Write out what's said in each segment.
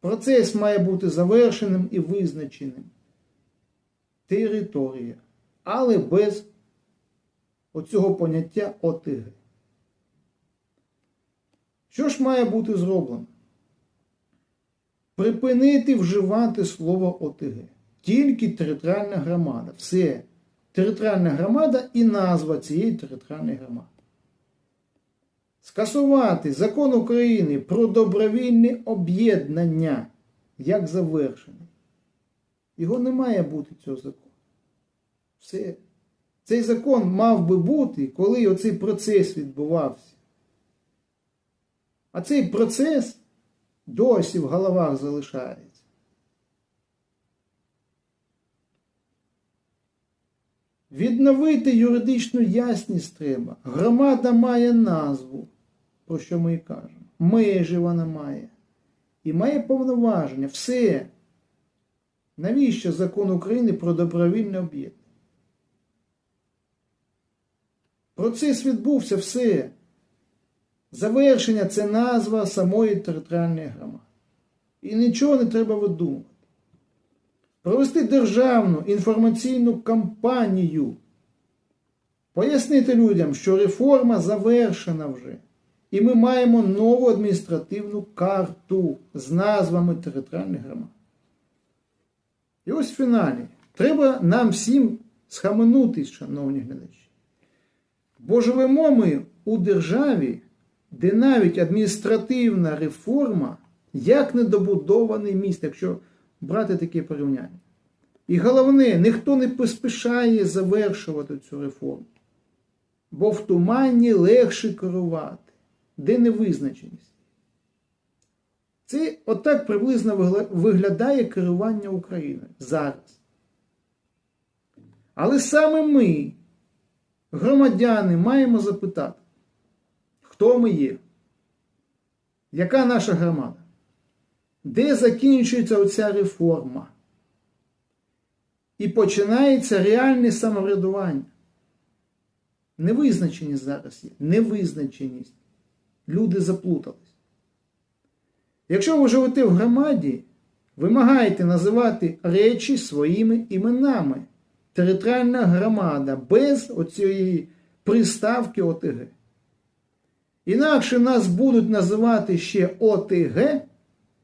Процес має бути завершеним і визначеним. Територія. Але без оцього поняття ОТГ. Що ж має бути зроблено? Припинити вживати слово ОТГ. Тільки територіальна громада. Все. Територіальна громада і назва цієї територіальної громади. Скасувати закон України про добровільне об'єднання як завершений. Його не має бути цього закону. Все. Цей закон мав би бути, коли оцей процес відбувався. А цей процес досі в головах залишається. Відновити юридичну ясність треба. Громада має назву, про що ми і кажемо. Межі вона має. І має повноваження. Все. Навіщо закон України про добровільне об'єднання? Процес відбувся все. Завершення це назва самої територіальної громади. І нічого не треба видумувати. Провести державну інформаційну кампанію. Пояснити людям, що реформа завершена вже. І ми маємо нову адміністративну карту з назвами територіальних громад. І ось в фіналі. Треба нам всім схаменутись, шановні глядачі. Бо живемо ми у державі, де навіть адміністративна реформа як недобудований міст, якщо брати таке порівняння. І головне, ніхто не поспішає завершувати цю реформу. Бо в туманні легше керувати, де невизначеність. Це отак приблизно виглядає керування Україною зараз. Але саме ми, громадяни, маємо запитати, хто ми є? Яка наша громада? Де закінчується оця реформа? І починається реальне самоврядування. Невизначеність зараз є. Невизначеність. Люди заплутались. Якщо ви живете в громаді, вимагаєте називати речі своїми іменами. Територіальна громада без оцієї приставки ОТГ. Інакше нас будуть називати ще ОТГ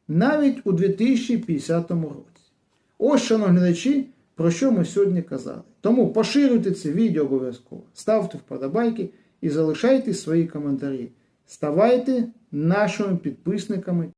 навіть у 2050 році. Ось, шановні глядачі, про що ми сьогодні казали. Тому поширюйте це відео обов'язково, ставте вподобайки і залишайте свої коментарі. Ставайте нашими підписниками.